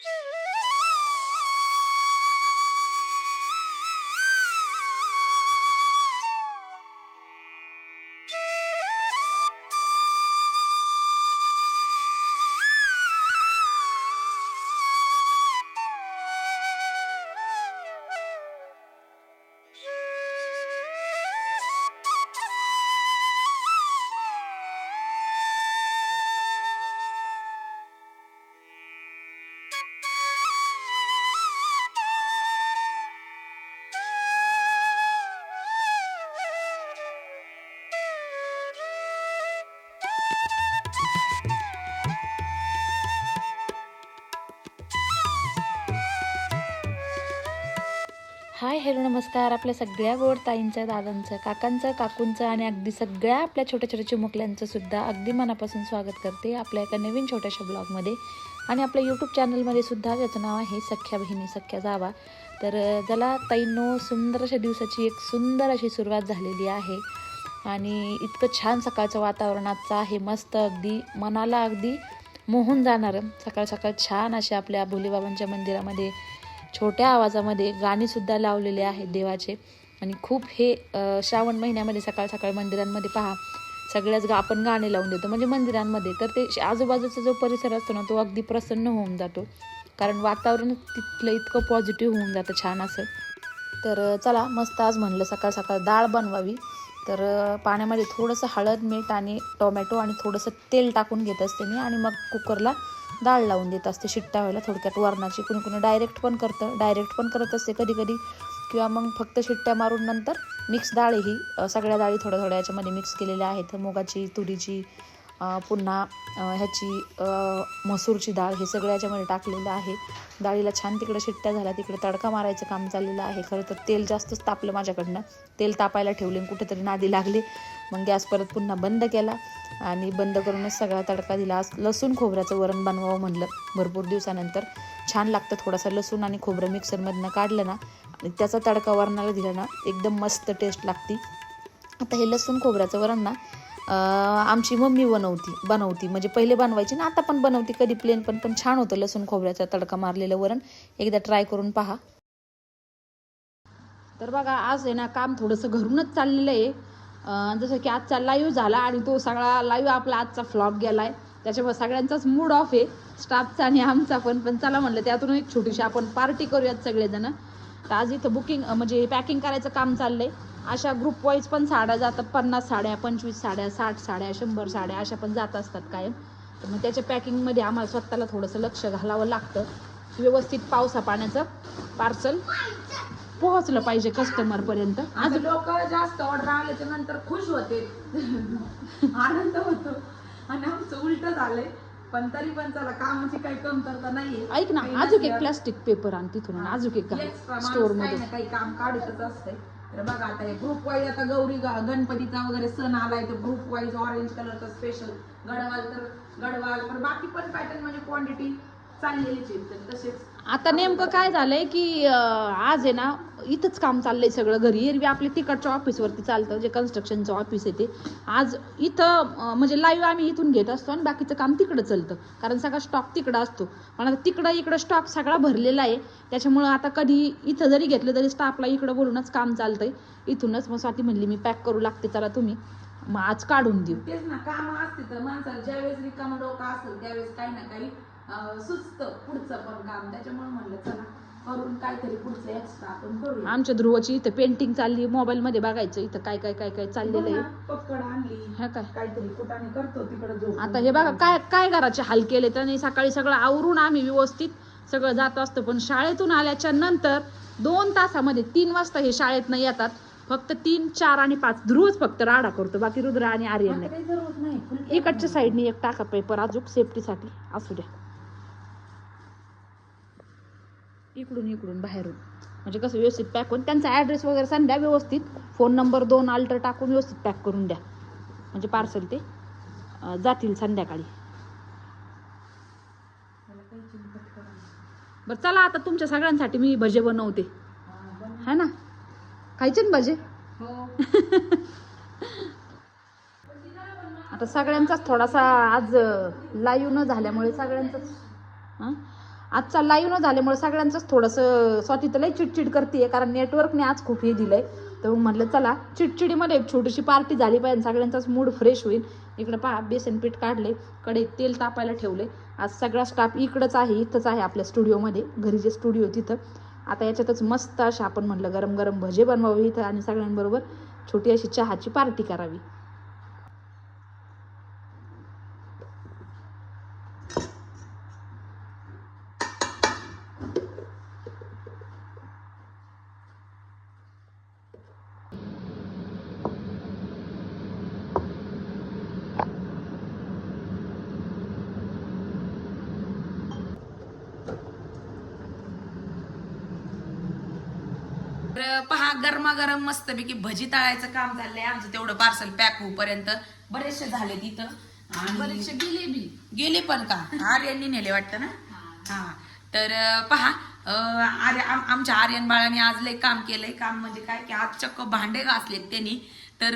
Yeah. Hello नमस्कार आपल्या सगळ्या गोड ताईंचं दादांचं काकांचं काकूंचं आणि अगदी सगळ्या आपल्या छोट्या छोट्या चिमुकल्यांचं सुद्धा अगदी मनापासून स्वागत करते आपल्या एका नवीन छोट्याशा ब्लॉगमध्ये. आणि आपल्या यूट्यूब चॅनलमध्ये सुद्धा ज्याचं नाव आहे सख्या बहिणी सख्या जावा. तर जला ज्याला ताईंनो सुंदर अशा दिवसाची एक सुंदर अशी सुरुवात झालेली आहे. आणि इतकं छान सकाळचं वातावरण आजचं आहे मस्त अगदी मनाला अगदी मोहून जाणारं. सकाळ सकाळ छान असे आपल्या भोलेबाबांच्या मंदिरामध्ये छोट्या आवाजामध्ये गाणीसुद्धा लावलेले आहेत देवाचे. आणि खूप हे श्रावण महिन्यामध्ये सकाळ सकाळ मंदिरांमध्ये पहा सगळ्याच गा आपण गाणे लावून देतो. म्हणजे मंदिरांमध्ये तर ते आजूबाजूचा जो परिसर असतो ना तो अगदी प्रसन्न होऊन जातो. कारण वातावरण तिथलं इतकं पॉझिटिव्ह होऊन जातं छान असं. तर चला मस्त आज म्हणलं सकाळ सकाळ डाळ बनवावी. तर पाण्यामध्ये थोडंसं हळद मीठ आणि टोमॅटो आणि थोडंसं तेल टाकून घेत असते मी. आणि मग कुकरला डाळ लावून देत असते शिट्ट्या व्हायला थोडक्यात. वरणाची कुणी कुणी डायरेक्ट पण करतं. डायरेक्ट पण करत असते कधी कधी. किंवा मग फक्त शिट्ट्या मारून नंतर मिक्स डाळ ही सगळ्या डाळी थोड्या थोड्या याच्यामध्ये मिक्स केलेल्या आहेत. मुगाची तुरीची पुन्हा ह्याची मसूरची डाळ हे सगळं याच्यामध्ये टाकलेलं आहे. डाळीला छान तिकडं शिट्ट्या झाल्या तिकडे तडका मारायचं काम चाललेलं आहे. खरं तर तेल जास्तच तापलं माझ्याकडनं. तेल तापायला ठेवले आणि कुठेतरी नादी लागली. मग गॅस परत पुन्हा बंद केला आणि बंद करूनच सगळा तडका दिला. आज लसूण खोबऱ्याचं वरण बनवावं म्हणलं भरपूर दिवसानंतर. छान लागतं थोडासा लसूण आणि खोबरं मिक्सरमधनं काढलं ना आणि त्याचा तडका वरणाला दिला ना एकदम मस्त टेस्ट लागते. आता हे लसूण खोबऱ्याचं वरण ना आमची मम्मी बनवती बनवती. म्हणजे पहिले बनवायची ना आता पण बनवती. कधी प्लेन पण पण छान होतं लसूण खोबऱ्याचा तडका मारलेलं वरण. एकदा ट्राय करून पहा. तर बघा आज आहे ना काम थोडंसं घरूनच चाललेलं आहे. जसं की आजचा लाईव्ह झाला आणि तो सगळा लाईव्ह आपला आजचा फ्लॉप गेलाय. त्याच्यामुळे सगळ्यांचाच मूड ऑफ आहे. स्टाफचा आणि आमचा पण. पण चला म्हणलं त्यातून एक छोटीशी आपण पार्टी करूयात सगळेजण. तर आज इथं बुकिंग म्हणजे पॅकिंग करायचं काम चाललंय. अशा ग्रुप वाईज पण साड्या जातात. पन्नास साड्या पंचवीस साड्या साठ साड्या शंभर साड्या अशा पण जात असतात कायम. तर मग त्याच्या पॅकिंगमध्ये आम्हाला स्वतःला थोडंसं लक्ष घालावं लागतं. व्यवस्थित पावसा पाण्याचं पार्सल पोहोचलं पाहिजे कस्टमरपर्यंत आज लोक जास्त ऑर्डर आल्याच्यानंतर खुश होते आनंद होतो. आणि आमचं उलट झालंय. पण तरी पण चला कामाची काही कमतरता नाहीये. ऐक ना अजून एक प्लास्टिक पेपर आण तिथून अजून एक स्टोर काही मध्ये काही काम काढतच असते तर बघा आता हे ग्रुप वाईज आता गौरी गणपतीचा वगैरे सण आलाय तर ग्रुप वाईज ऑरेंज कलरचा स्पेशल गडवाल तर गडवाल. पण बाकी पण पॅटर्न म्हणजे क्वांटिटी चाललेलीच आहे तर तसेच आता नेमकं काय झालंय की अं, आज आहे ना इथंच काम चाललंय सगळं घरी. एरवी आपल्या तिकडच्या ऑफिसवरती चालतं जे कन्स्ट्रक्शनचं ऑफिस आहे ते. आज इथं अं, म्हणजे लाईव्ह आम्ही इथून घेत असतो आणि बाकीचं काम तिकडं चालतं. कारण सगळा स्टॉक तिकडं असतो. पण आता तिकडं इकडं स्टॉक सगळा भरलेला आहे. त्याच्यामुळं आता कधी इथं जरी घेतलं तरी स्टाफला इकडं बोलूनच काम चालतंय. इथूनच मग स्वाती म्हणली मी पॅक करू लागते चला तुम्ही. मग आज काढून देऊ. तेच ना काम असते तर माणसाला ज्यावेळेस रिकामा डोका असेल त्यावेळेस काही ना काही सुचतं. पुढचं पण काम. त्याच्यामुळे म्हणलं चला करून काहीतरी पुढचं एक्स्ट्रा आपण करूया. आमच्या ध्रुवाची इथं पेंटिंग चालली मोबाईलमध्ये बघायचं. इथं काय काय काय काय चाललेलं आहे. पक्कड आणली. हा काय? काहीतरी कुठाने करतो तिकडे झोपून. आता हे बघा काय काय घराचे हाल केले त्याने सकाळी सगळं आवरून आम्ही व्यवस्थित सगळं जात असतो. पण शाळेतून आल्याच्यानंतर दोन तासामध्ये तीन वाजता हे शाळेत नाही येतात. फक्त तीन चार आणि पाच. ध्रुवच फक्त राडा करतो. बाकी रुद्र आणि आर्यन नाही. इकडच्या साईडने एक टाका पेपर अजून सेफ्टीसाठी असू द्या. इकडून इकडून बाहेरून. म्हणजे कसं व्यवस्थित पॅक करून त्यांचा ॲड्रेस वगैरे सांगा व्यवस्थित. फोन नंबर दोन आल्टर टाकून व्यवस्थित पॅक करून द्या. म्हणजे पार्सल ते जातील संध्याकाळी. बरं चला आता तुमच्या सगळ्यांसाठी मी भजे बनवते. है ना? खायचे ना भजे? हो. आता सगळ्यांचाच थोडासा आज लाईव्ह न झाल्यामुळे सगळ्यांचाच हं? आजचा लाईव्ह न झाल्यामुळे सगळ्यांचंच थोडंसं स्वाती तर लई चिडचिड करते कारण नेटवर्कने आज खूप हे दिलंय. तर मग म्हटलं चला चिडचिडीमध्ये एक छोटीशी पार्टी झाली पाहिजे सगळ्यांचाच मूड फ्रेश होईल. इकडं पहा बेसन पीठ काढले कडे तेल तापायला ठेवले आज सगळा स्टाफ इकडंच आहे इथंच आहे आपल्या स्टुडिओमध्ये घरी जे स्टुडिओ तिथं. आता याच्यातच मस्त अशा आपण म्हटलं गरम गरम भजे बनवावी इथं आणि सगळ्यांबरोबर छोटी अशी चहाची पार्टी करावी. तर पहा गरमागरम मस्तपैकी भजी तळायचं काम चाललंय. आमचं तेवढं पार्सल पॅक होऊपर्यंत बरेचसे झाले तिथं आणि बरेचसे गेले बी. गेले पण का? आर्यांनी नेले वाटतं ना? हा. तर पहा आर्य आम- आमच्या आर्यन बाळाने आज लय काम केलंय. काम म्हणजे काय? की आज चक्क भांडे घासलेत त्यांनी. तर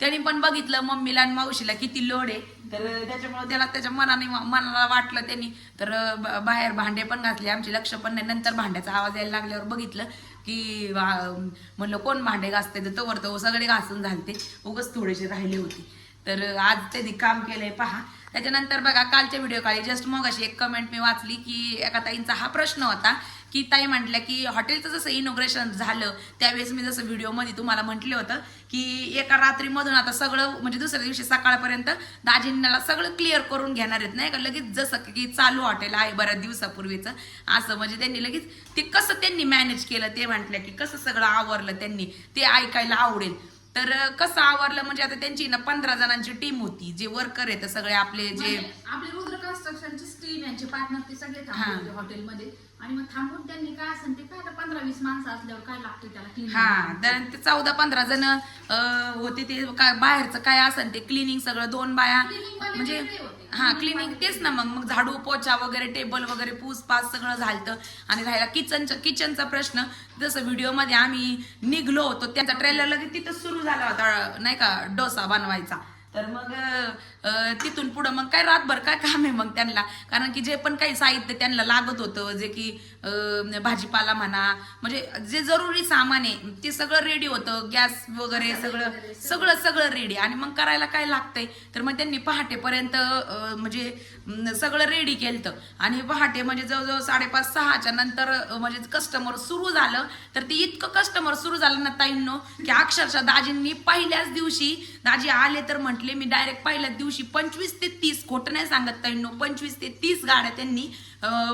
त्यांनी पण बघितलं मम्मीला आणि मावशीला किती लोड आहे. तर त्याच्यामुळे त्याला त्याच्या मनाने मनाला वाटलं त्यांनी. तर बाहेर भांडे पण घातले आमचे लक्ष पण नाही. नंतर भांड्याचा आवाज यायला लागल्यावर बघितलं. की म्हणलं कोण भांडे घासते तर तोवर तो सगळे घासून झालते उगच थोडेसे राहिले होते. तर आज त्यांनी काम केलंय पहा. त्याच्यानंतर बघा कालच्या व्हिडिओ काळी जस्ट मग अशी एक कमेंट मी वाचली की एका ताईंचा हा प्रश्न होता की ताई म्हटल्या की हॉटेलचं जसं इनोग्रेशन झालं त्यावेळेस मी जसं व्हिडिओमध्ये तुम्हाला म्हटलं होतं की एका रात्रीमधून आता सगळं म्हणजे दुसऱ्या दिवशी सकाळपर्यंत दाजींना सगळं क्लिअर करून घेणार आहेत नाही का लगेच जसं की चालू हॉटेल आहे बऱ्याच दिवसापूर्वीचं असं म्हणजे त्यांनी लगेच ते कसं त्यांनी मॅनेज केलं ते म्हटलं की कसं सगळं आवरलं त्यांनी ते ऐकायला आवडेल. तर कसं आवरलं म्हणजे आता त्यांची ना पंधरा जणांची टीम होती जे वर्कर आहेत सगळे आपले जे म्हणजे आपले रुद्र कन्स्ट्रक्शनची स्टीम यांचे पार्टनर ते सगळे हॉटेलमध्ये. आणि मग थांबून त्यांनी काय असेल ते काय आता पंधरा वीस माणसं असल्यावर काय लागतं त्याला हा. तर ते चौदा पंधरा जण अं, होते ते काय बाहेरचं काय असेल ते क्लिनिंग सगळं दोन बाया Cleaning वाले म्हणजे वेगळे होते. हा क्लिनिंग तेच ना मग मग झाडू पोछा वगैरे टेबल वगैरे पूसपास सगळं झालतं आणि राहिला किचनचा किचनचा प्रश्न जसं व्हिडिओमध्ये आम्ही निघलो होतो त्यांचा ट्रेलर लगेच तिथं सुरू झाला होता नाही का डोसा बनवायचा तर मग तिथून पुढं मग काय रातभर काय काम आहे मग त्यांना? कारण की जे पण काही साहित्य त्यांना लागत होतं जे की भाजीपाला म्हणा म्हणजे जे जरुरी सामान आहे ते सगळं रेडी होतं गॅस वगैरे सगळं सगळं सगळं रेडी आणि मग करायला काय लागतंय? तर मग त्यांनी पहाटेपर्यंत म्हणजे सगळं रेडी केलं आणि पहाटे म्हणजे जवळजवळ साडेपाच सहाच्या नंतर म्हणजे कस्टमर सुरू झालं. तर ते इतकं कस्टमर सुरू झालं ना ताईंनो की अक्षरशः दाजींनी पहिल्याच दिवशी दाजी आले तर म्हटले मी डायरेक्ट पहिल्याच दिवशी पंचवीस ते तीस खोटं नाही सांगत ताईंनो पंचवीस ते तीस गाड्या त्यांनी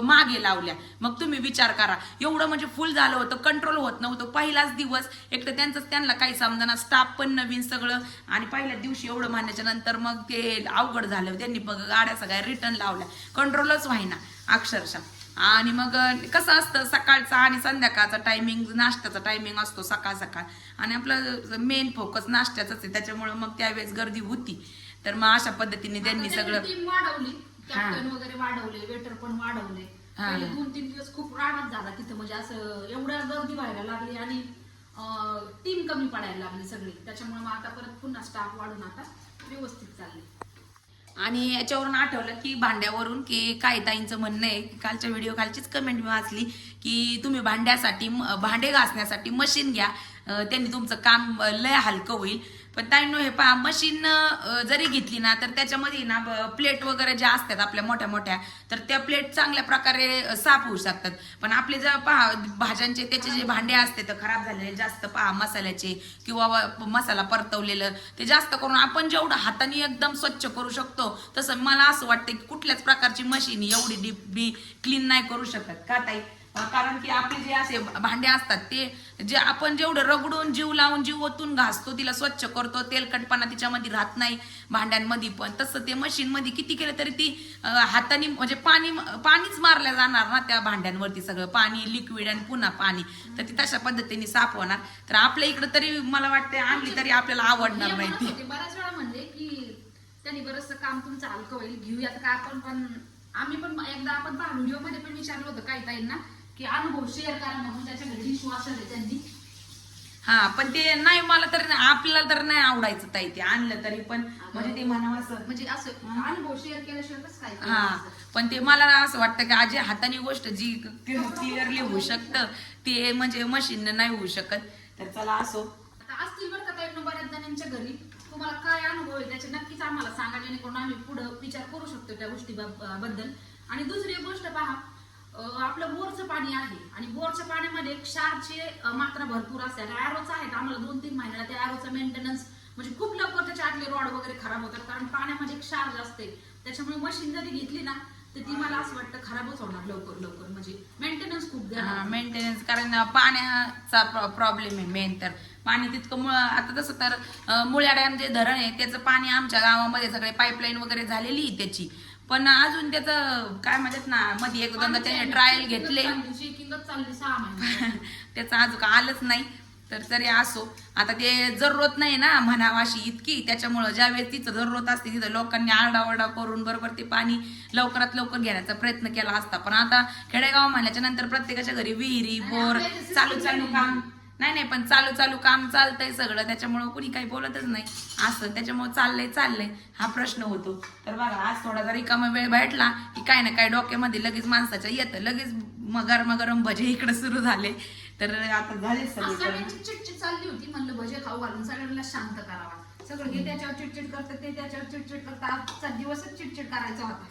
मागे लावल्या. मग तुम्ही विचार करा. एवढं म्हणजे फुल झालं होतं कंट्रोल होत नव्हतं. पहिलाच दिवस एक तर त्यांचं त्यांना काही समजना स्टाफ पण नवीन सगळं. आणि पहिल्या दिवशी एवढं म्हणण्याच्या नंतर मग ते अवघड झालं. त्यांनी मग गाड्या सगळ्या रिटर्न लावल्या. कंट्रोलच व्हायना अक्षरशः. आणि मग कसं असतं सकाळचा आणि संध्याकाळचा टायमिंग नाश्त्याचा टायमिंग असतो सकाळ सकाळ. आणि आपलं मेन फोकस नाश्त्याचाच आहे. त्याच्यामुळे मग त्यावेळेस गर्दी होती. तर मग अशा पद्धतीने त्यांनी सगळं टीम वाढवली. कॅप्टन वगैरे वाढवले वेटर पण वाढवले. हा. पहिले दोन तीन दिवस खूप राडाच झाला तिथं. म्हणजे असं एवढ्या गर्दी व्हायला लागली आणि टीम कमी पडायला लागली सगळी. त्याच्यामुळे मग आता परत पुन्हा स्टाफ वाढून आता व्यवस्थित चालले आणि याच्यावरून आठवलं की भांड्यावरून की काय ताईंचं म्हणणं आहे कालच्या व्हिडिओ खालचीच कमेंट मी वाचली की तुम्ही भांड्यासाठी भांडे घासण्यासाठी मशीन घ्या. त्यांनी तुमचं काम लय हलकं होईल. पण ताईंनो हे पहा मशीन जरी घेतली ना तर त्याच्यामध्ये ना प्लेट वगैरे ज्या असतात आपल्या मोठ्या मोठ्या तर त्या प्लेट चांगल्या प्रकारे साफ होऊ शकतात. पण आपले जर पहा भाज्यांचे त्याचे जे भांडे असते तर खराब झालेले जास्त पहा मसाल्याचे किंवा मसाला परतवलेलं ते जास्त करून आपण जेवढं हाताने एकदम स्वच्छ करू शकतो तसं मला असं वाटतं की कुठल्याच प्रकारची मशीन एवढी डीप बी क्लीन नाही करू शकत. का ताई? कारण की आपले जे असे भांडे असतात ते जे आपण जेवढं रगडून जीव लावून जीव ओतून घासतो तिला स्वच्छ करतो तेलकटपणा तिच्यामध्ये राहत नाही भांड्यांमध्ये पण. तसं ते मशीन मध्ये किती केलं तरी ती हाताने म्हणजे पाणी पाणीच मारल्या जाणार ना त्या भांड्यांवरती सगळं. पाणी लिक्विड आणि पुन्हा पाणी. तर ती तशा पद्धतीने साफ होणार तर आपल्या इकडं तरी मला वाटतं आणली तरी आपल्याला आवडणार नाही ती. बऱ्याच वेळा म्हणले की त्यांनी बरंचसं काम तुमचं हलकं होईल घेऊयात का आपण पण आम्ही पण एकदा आपण व्हिडिओमध्ये पण विचारलं होतं काही ताईंना की अनुभव शेअर करा म्हणून त्याच्या घरी आहे त्यांनी. हा पण ते नाही मला तर आपल्याला तर नाही आवडायचं ताई ते आणलं तरी पण. म्हणजे ते म्हणावं असं. म्हणजे असं अनुभव शेअर केल्याशिवाय कसं काय हा? पण ते मला असं वाटतं की आजी हाताने गोष्ट जी क्लिअरली होऊ शकतं ते म्हणजे मशीन नाही होऊ शकत. तर चला असो. आता असतील बरं का काही बऱ्याच जणांच्या घरी तुम्हाला काय अनुभव आहे त्याचे नक्कीच आम्हाला सांगा जेणेकरून आम्ही पुढे विचार करू शकतो त्या गोष्टी बद्दल आणि दुसरी गोष्ट पहा आपलं बोरचं पाणी आहे. आणि बोरच्या पाण्यामध्ये क्षारची मात्रा भरपूर असते. ॲरोच आहेत आम्हाला दोन तीन महिन्याला त्या ॲरोचा मेंटेनन्स म्हणजे खूप लवकर त्याचे आतले रॉड वगैरे खराब होतात. कारण पाण्यामध्ये क्षार जास्त आहे. त्याच्यामुळे मशीन जरी घेतली ना तर ती मला असं वाटतं खराबच होणार लवकर लवकर. म्हणजे मेंटेनन्स खूप मेंटेनन्स कारण पाण्याचा प्रॉब्लेम आहे मेन तर. पाणी तितकं मुळ आता तसं तर मुळ्या डॅम जे धरण आहे त्याचं पाणी आमच्या गावामध्ये सगळे पाईपलाईन वगैरे झालेली आहे त्याची. पण अजून त्याचं काय म्हणतात ना मध्ये एक दोनदा त्याने ट्रायल घेतले. त्याचं अजून आलंच नाही. तर तरी असो. आता ते जरूरत नाही ना म्हणावं अशी इतकी. त्याच्यामुळं ज्या वेळेस तिचं जरूरत असते तिथं लोकांनी आरडाओरडा करून बरोबर ते पाणी लवकरात लवकर घेण्याचा प्रयत्न केला असता. पण आता खेडेगाव म्हणल्याच्या नंतर प्रत्येकाच्या घरी विहिरी बोर चालू चालू काम. नाही नाही पण चालू चालू काम चालतंय सगळं. त्याच्यामुळं कुणी काही बोलतच नाही. असं त्याच्यामुळं चाललंय चाललंय. हा प्रश्न होतो. तर बघा आज थोडा जर रिकामा वेळ भेटला की काय ना काय डोक्यामध्ये लगेच माणसाच्या येतं. लगेच मग गरम गरम भजे इकडे सुरू झाले. तर आता झाले सगळे सगळ्यांची चिडचिड चालली होती. म्हणलं भजे खाऊ घालून सगळ्यांना शांत करावा. सगळं हे त्याच्यावर चिडचिड करतात ते त्याच्यावर चिडचिड करतात. आजचा दिवसच चिडचिड करायचा होता.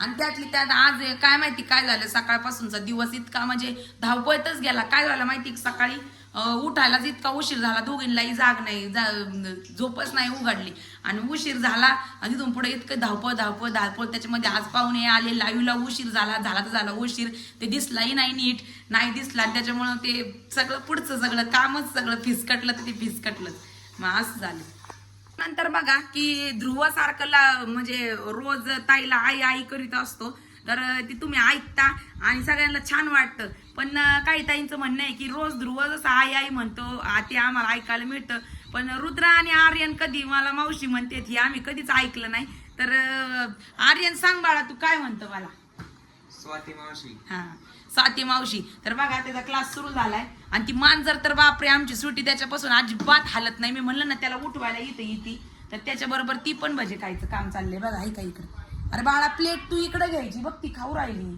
आणि त्यातली त्यात आज काय माहिती काय झालं? सकाळपासूनचा दिवस इतका म्हणजे धावपळतच गेला. काय झालं माहिती का सकाळी? उठायलाच इतका उशीर झाला. दोघींनाही जाग नाही जा- झोपच नाही उघडली. आणि उशीर झाला आणि तिथून पुढे इतकं धावपळ धावपळ धावपळ. त्याच्यामध्ये आज पाहुणे आले लाईव्हला उशीर झाला झाला तर झाला उशीर. ते दिसलाही नाही नीट नाही दिसला. आणि त्याच्यामुळं ते सगळं पुढचं सगळं कामच सगळं फिसकटलं तर ते फिसकटलं मग असं झालं. नंतर बघा की ध्रुवासारखं म्हणजे रोज ताईला आई आई करीत असतो. तर ती तुम्ही ऐकता आणि सगळ्यांना छान वाटतं. पण काही ताईंचं म्हणणं आहे की रोज ध्रुव जसं आई आई म्हणतो ते आम्हाला ऐकायला मिळतं. पण रुद्रा आणि आर्यन कधी मला मावशी म्हणते ही आम्ही कधीच ऐकलं नाही. तर आर्यन सांग बाळा तू काय म्हणतो मला? स्वाती मावशी. हा स्वाती मावशी. तर बघा त्याचा क्लास सुरू झालाय. आणि ती मांजर तर बापरे आमची सुट्टी त्याच्यापासून अजिबात हालत नाही. मी म्हणलं ना त्याला उठवायला इथे येते. तर त्याच्याबरोबर ती पण भजे खायचं काम चाललंय. बघा ऐका इकडे. अरे बाळा प्लेट तू इकडे घ्यायची बघ ती खाऊ राहिली.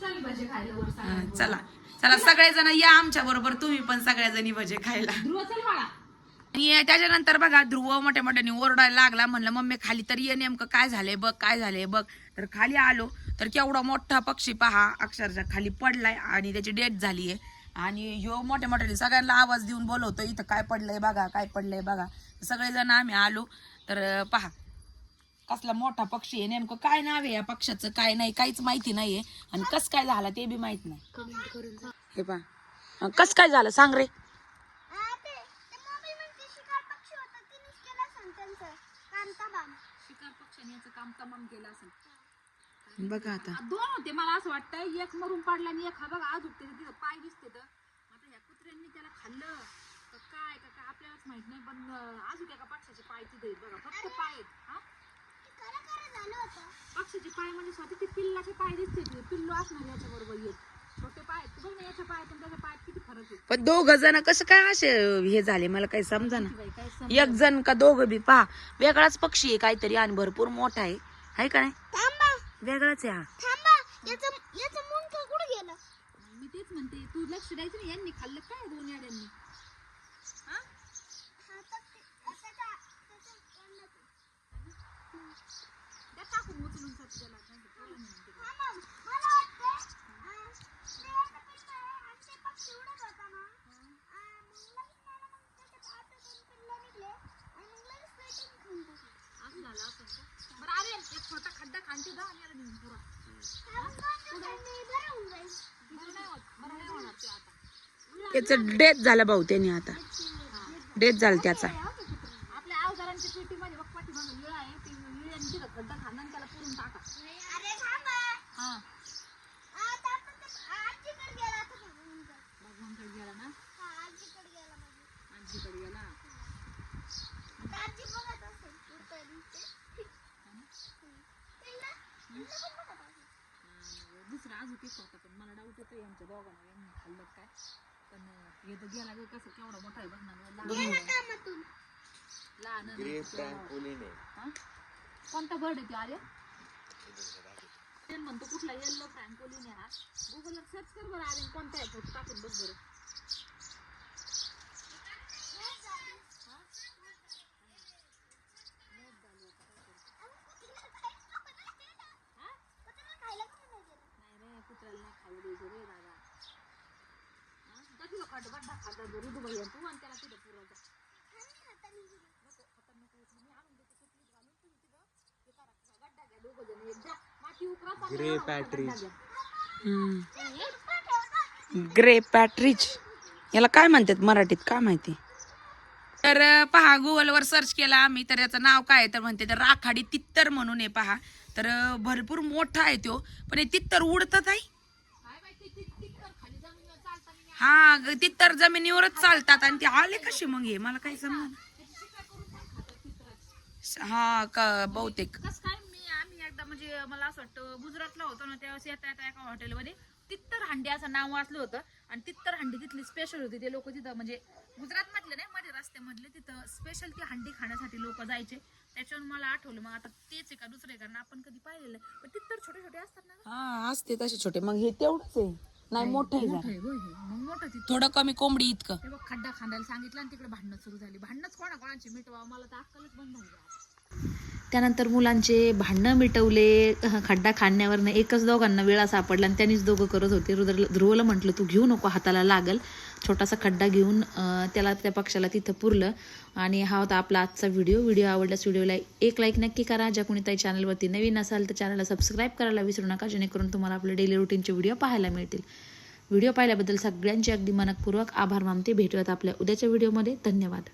चल हा. चला. चला सगळेजण या आमच्या बरोबर तुम्ही पण सगळ्याजणी भजे खायला. आणि त्याच्यानंतर बघा ध्रुव मोठ्या मोठ्याने ओरडायला लागला म्हणलं मम्मी खाली तर ये नेमकं काय झालंय बघ काय झालंय बघ. तर खाली आलो. तर केवढा मोठा पक्षी पहा अक्षरशः खाली पडलाय आणि त्याची डेथ झालीये. आणि ह्यो मोठ्या मोठ्याने सगळ्यांना आवाज देऊन बोलवतो इथं काय पडलंय बघा काय पडलंय बघा. सगळेजण आम्ही आलो. तर पहा कसला मोठा पक्षी आहे नेमकं काय नाव आहे या पक्षाचं काय नाही काहीच माहिती नाहीये. आणि कस काय झाला ते बी माहीत नाही. हे पहा. कस काय झालं? सांग रे. काम केलं बघा आता. दोन होते मला असं वाटतं एक मरून पडला आणि एक हा बघा आज उठते तिथं पाय दिसते तर. आता ह्या कुत्र्यांनी त्याला खाल्लं. का काय का काय आपल्यालाच माहीत नाही पण आज अजून का पक्षाचे पाय तिथे बघा फक्त पाय आहेत. हा? पक्षाचे पाय म्हणजे स्वतः ते पिल्लाचे पाय दिसते ते पिल्लू असणार याच्या बरोबर येत. छोटे पाय आहेत. बघ ना याच्या पायात आणि त्याच्या पायात किती फरक आहे. पण दोघ जण कसं काय असे हे झाले? मला काही समजा ना. बाई, काय एक जण का दोघं बी? पहा वेगळाच पक्षी आहे काहीतरी आणि भरपूर मोठा आहे. आहे का नाही? वेगळाच आहे हा. मी तेच म्हणते तू लक्ष द्यायचं यांनी खाल्लं काय दोन याड्यांनी? टाकून उचलून बरं एक छोटा खड्डा आणि याला पुरा त्याचं डेथ झालं भाऊ त्याने आता. डेथ झालं त्याचा आपल्या अवजारांच्या पेटीमध्ये बघ पाठीमागं विळा आहे ते विळ्याने तिथं खड्डा खांदा आणि त्याला पुरून टाका हा भगवानकडे गेला ना आजीकडे गेला दुसरा अजून एक होता पण मला डाऊट येतो यांच्या दोघांना यांनी खाल्लं काय पण हे ग कसं केवढा मोठा आहे बघ ना लहान लहान ग्रे फ्रँकोलिने हा? कोणता बर्ड आहे तो आर्य? ते म्हणतो कुठला येल्लो फ्रँकोलिन आहे हा. गुगलवर सर्च कर बरं आर्यन कोणता आहे फोटो टाकून बघ बरं नाही रे कुत्र्याला नाही खायला द्यायचं रे दादा हा? जा तिथं खाट गड्डा खाता जर ऋतू बाई तू आणि त्याला तिथं पुरवता नको खतरनाक आहे. मी आणून देते सुटलीत घालून तुम्ही तिथं हे करा गड्डा घ्या दोघं जण एक जा माती उकरा चांगला ग्रे पॅट्रीज. ग्रे पॅट्रिच याला काय म्हणतात मराठीत? काय माहिती? तर पहा गुगलवर सर्च केला आम्ही तर याचं नाव काय आहे? तर म्हणते तर राखाडी तित्तर म्हणून आहे पहा. तर भरपूर मोठा आहे तो. पण हे तित्तर उडतात आहे हा ग- तित्तर जमिनीवरच चालतात. आणि ते आले कसे मग हे? मला काही समजा हा का बहुतेक कस काय मी आम्ही एकदा म्हणजे मला असं वाटतं गुजरातला होतो ना त्यावेळेस येता येता एका हॉटेलमध्ये तित्तर हंडी असं नाव वाचलं होतं आणि तित्तर हंडी तिथली स्पेशल होती ते लोक तिथं म्हणजे गुजरात मधले नाही मध्ये रस्त्यामधले तिथं स्पेशल ती हंडी खाण्यासाठी लोक जायचे त्याच्यावर मला आठवलं मग आता तेच आहे का दुसरं आहे का ना आपण कधी पाहिलेलं आहे. पण तित्तर छोटे छोटे असतात ना? हा असते तसे छोटे मग हे तेवढंच आहे नाही मोठं आहे मोठं जरा. आहे होय, होय. मग मोठं तिथं थोडं कमी कोंबडी इतकं ते बघ खड्डा खांदायला सांगितलं आणि तिकडे भांडणं सुरू झाली भांडणच कोणा कोणाची मिटवा मला तर अक्कलच बंद झाली. त्यानंतर मुलांचे भांडणं मिटवले खड्डा खाण्यावरनं एकच दोघांना वेळा सापडला आणि त्यांनीच दोघं करत होते. रुद्र ध्रुवला म्हटलं तू घेऊ नको हाताला लागल. छोटासा खड्डा घेऊन त्याला त्या पक्षाला तिथं पुरलं आणि हा होता आपला आजचा व्हिडिओ. व्हिडिओ आवडल्यास व्हिडिओला एक लाईक नक्की करा. ज्या कोणी ताई चॅनलवरती नवीन असाल तर चॅनलला सबस्क्राईब करायला विसरू नका जेणेकरून तुम्हाला आपले डेली रुटीनचे व्हिडिओ पाहायला मिळतील. व्हिडिओ पाहिल्याबद्दल सगळ्यांचे अगदी मनपूर्वक आभार मानते. भेटूयात आपल्या उद्याच्या व्हिडिओमध्ये. धन्यवाद.